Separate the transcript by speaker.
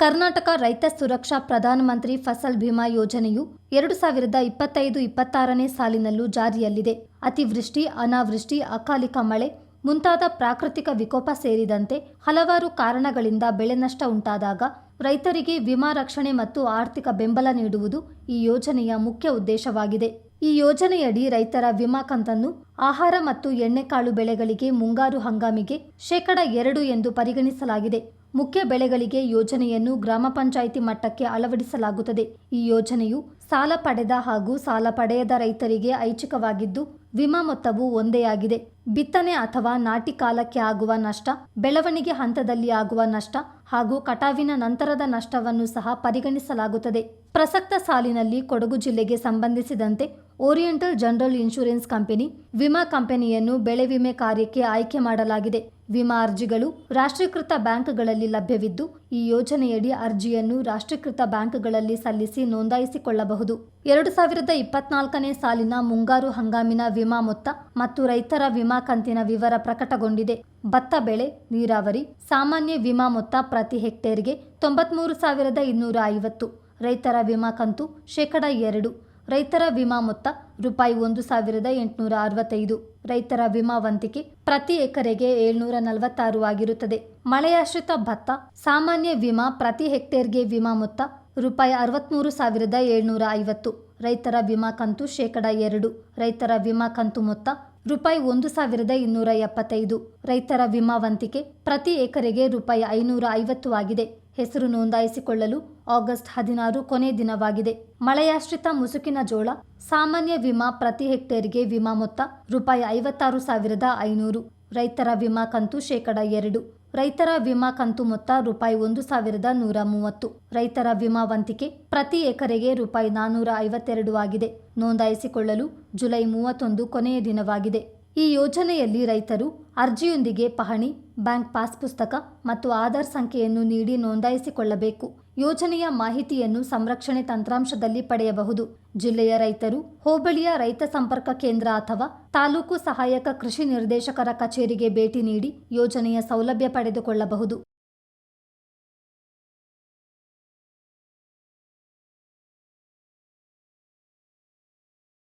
Speaker 1: ಕರ್ನಾಟಕ ರೈತ ಸುರಕ್ಷಾ ಪ್ರಧಾನಮಂತ್ರಿ ಫಸಲ್ ಬಿಮಾ ಯೋಜನೆಯು ಎರಡು ಸಾವಿರದ ಇಪ್ಪತ್ತೈದು ಇಪ್ಪತ್ತಾರನೇ ಸಾಲಿನಲ್ಲೂ ಜಾರಿಯಲ್ಲಿದೆ. ಅತಿವೃಷ್ಟಿ, ಅನಾವೃಷ್ಟಿ, ಅಕಾಲಿಕ ಮಳೆ, ಮುಂತಾದ ಪ್ರಾಕೃತಿಕ ವಿಕೋಪ ಸೇರಿದಂತೆ ಹಲವಾರು ಕಾರಣಗಳಿಂದ ಬೆಳೆ ನಷ್ಟ ಉಂಟಾದಾಗ ರೈತರಿಗೆ ವಿಮಾ ರಕ್ಷಣೆ ಮತ್ತು ಆರ್ಥಿಕ ಬೆಂಬಲ ನೀಡುವುದು ಈ ಯೋಜನೆಯ ಮುಖ್ಯ ಉದ್ದೇಶವಾಗಿದೆ. ಈ ಯೋಜನೆಯಡಿ ರೈತರ ವಿಮಾ ಕಂತನ್ನು ಆಹಾರ ಮತ್ತು ಎಣ್ಣೆಕಾಳು ಬೆಳೆಗಳಿಗೆ ಮುಂಗಾರು ಹಂಗಾಮಿಗೆ ಶೇಕಡ ಎರಡು ಎಂದು ಪರಿಗಣಿಸಲಾಗಿದೆ. ಮುಖ್ಯ ಬೆಳೆಗಳಿಗೆ ಯೋಜನೆಯನ್ನು ಗ್ರಾಮ ಪಂಚಾಯಿತಿ ಮಟ್ಟಕ್ಕೆ ಅಳವಡಿಸಲಾಗುತ್ತದೆ. ಈ ಯೋಜನೆಯು ಸಾಲ ಪಡೆದ ಹಾಗೂ ಸಾಲ ಪಡೆಯದ ರೈತರಿಗೆ ಐಚ್ಛಿಕವಾಗಿದ್ದು, ವಿಮಾ ಮೊತ್ತವು ಒಂದೇ ಆಗಿದೆ. ಬಿತ್ತನೆ ಅಥವಾ ನಾಟಿ ಕಾಲಕ್ಕೆ ಆಗುವ ನಷ್ಟ, ಬೆಳವಣಿಗೆ ಹಂತದಲ್ಲಿ ಆಗುವ ನಷ್ಟ ಹಾಗೂ ಕಟಾವಿನ ನಂತರದ ನಷ್ಟವನ್ನು ಸಹ ಪರಿಗಣಿಸಲಾಗುತ್ತದೆ. ಪ್ರಸಕ್ತ ಸಾಲಿನಲ್ಲಿ ಕೊಡಗು ಜಿಲ್ಲೆಗೆ ಸಂಬಂಧಿಸಿದಂತೆ ಓರಿಯೆಂಟಲ್ ಜನರಲ್ ಇನ್ಶೂರೆನ್ಸ್ ಕಂಪನಿ, ವಿಮಾ ಕಂಪನಿಯನ್ನು ಬೆಳೆ ವಿಮೆ ಕಾರ್ಯಕ್ಕೆ ಆಯ್ಕೆ ಮಾಡಲಾಗಿದೆ. ವಿಮಾ ಅರ್ಜಿಗಳು ರಾಷ್ಟ್ರೀಕೃತ ಬ್ಯಾಂಕ್ಗಳಲ್ಲಿ ಲಭ್ಯವಿದ್ದು, ಈ ಯೋಜನೆಯಡಿ ಅರ್ಜಿಯನ್ನು ರಾಷ್ಟ್ರೀಕೃತ ಬ್ಯಾಂಕ್ಗಳಲ್ಲಿ ಸಲ್ಲಿಸಿ ನೋಂದಾಯಿಸಿಕೊಳ್ಳಬಹುದು. ಎರಡು ಸಾವಿರದ ಇಪ್ಪತ್ನಾಲ್ಕನೇ ಸಾಲಿನ ಮುಂಗಾರು ಹಂಗಾಮಿನ ವಿಮಾ ಮೊತ್ತ ಮತ್ತು ರೈತರ ವಿಮಾ ಕಂತಿನ ವಿವರ ಪ್ರಕಟಗೊಂಡಿದೆ. ಭತ್ತ ಬೆಳೆ, ನೀರಾವರಿ, ಸಾಮಾನ್ಯ ವಿಮಾ ಮೊತ್ತ ಪ್ರತಿ ಹೆಕ್ಟೇರ್ಗೆ ತೊಂಬತ್ಮೂರು ಸಾವಿರದ ಇನ್ನೂರ ಐವತ್ತು. ರೈತರ ವಿಮಾ ಕಂತು ಶೇಕಡ ಎರಡು. ರೈತರ ವಿಮಾ ಮೊತ್ತ ರೂಪಾಯಿ ಒಂದು ಸಾವಿರದ ಎಂಟುನೂರ ಅರವತ್ತೈದು. ರೈತರ ವಿಮಾ ವಂತಿಕೆ ಪ್ರತಿ ಎಕರೆಗೆ ಏಳ್ನೂರ ನಲವತ್ತಾರು ಆಗಿರುತ್ತದೆ. ಮಳೆಯಾಶ್ರಿತ ಭತ್ತ, ಸಾಮಾನ್ಯ ವಿಮಾ ಪ್ರತಿ ಹೆಕ್ಟೇರ್ಗೆ ವಿಮಾ ಮೊತ್ತ ರೂಪಾಯಿ ಅರವತ್ತ್ಮೂರು ಸಾವಿರದ ಏಳ್ನೂರ ಐವತ್ತು. ರೈತರ ವಿಮಾ ಕಂತು ಶೇಕಡ ಎರಡು. ರೈತರ ವಿಮಾ ಕಂತು ಮೊತ್ತ ರೂಪಾಯಿ ಒಂದು ಸಾವಿರದ ಇನ್ನೂರ ಎಪ್ಪತ್ತೈದು. ರೈತರ ವಿಮಾ ವಂತಿಕೆ ಪ್ರತಿ ಎಕರೆಗೆ ರೂಪಾಯಿ ಐನೂರ ಐವತ್ತು ಆಗಿದೆ. ಹೆಸರು ನೋಂದಾಯಿಸಿಕೊಳ್ಳಲು ಆಗಸ್ಟ್ ಹದಿನಾರು ಕೊನೆ ದಿನವಾಗಿದೆ. ಮಳೆಯಾಶ್ರಿತ ಮುಸುಕಿನ ಜೋಳ, ಸಾಮಾನ್ಯ ವಿಮಾ ಪ್ರತಿ ಹೆಕ್ಟೇರ್ಗೆ ವಿಮಾ ಮೊತ್ತ ರೂಪಾಯಿ ಐವತ್ತಾರು ಸಾವಿರದ ಐನೂರು. ರೈತರ ವಿಮಾ ಕಂತು ಶೇಕಡ ಎರಡು. ರೈತರ ವಿಮಾ ಕಂತು ಮೊತ್ತ ರೂಪಾಯಿ ಒಂದು ಸಾವಿರದ ನೂರ ಮೂವತ್ತು. ರೈತರ ವಿಮಾ ವಂತಿಕೆ ಪ್ರತಿ ಎಕರೆಗೆ ರೂಪಾಯಿ ನಾನ್ನೂರ ಐವತ್ತೆರಡು ಆಗಿದೆ. ನೋಂದಾಯಿಸಿಕೊಳ್ಳಲು ಜುಲೈ ಮೂವತ್ತೊಂದು ಕೊನೆಯ ದಿನವಾಗಿದೆ. ಈ ಯೋಜನೆಯಲ್ಲಿ ರೈತರು ಅರ್ಜಿಯೊಂದಿಗೆ ಪಹಣಿ, ಬ್ಯಾಂಕ್ ಪಾಸ್ ಪುಸ್ತಕ ಮತ್ತು ಆಧಾರ್ ಸಂಖ್ಯೆಯನ್ನು ನೀಡಿ ನೋಂದಾಯಿಸಿಕೊಳ್ಳಬೇಕು. ಯೋಜನೆಯ ಮಾಹಿತಿಯನ್ನು ಸಂರಕ್ಷಣೆ ತಂತ್ರಾಂಶದಲ್ಲಿ ಪಡೆಯಬಹುದು. ಜಿಲ್ಲೆಯ ರೈತರು, ಹೋಬಳಿಯ ರೈತ ಸಂಪರ್ಕ ಕೇಂದ್ರ ಅಥವಾ ತಾಲೂಕು ಸಹಾಯಕ ಕೃಷಿ ನಿರ್ದೇಶಕರ ಕಚೇರಿಗೆ ಭೇಟಿ ನೀಡಿ ಯೋಜನೆಯ ಸೌಲಭ್ಯ ಪಡೆದುಕೊಳ್ಳಬಹುದು.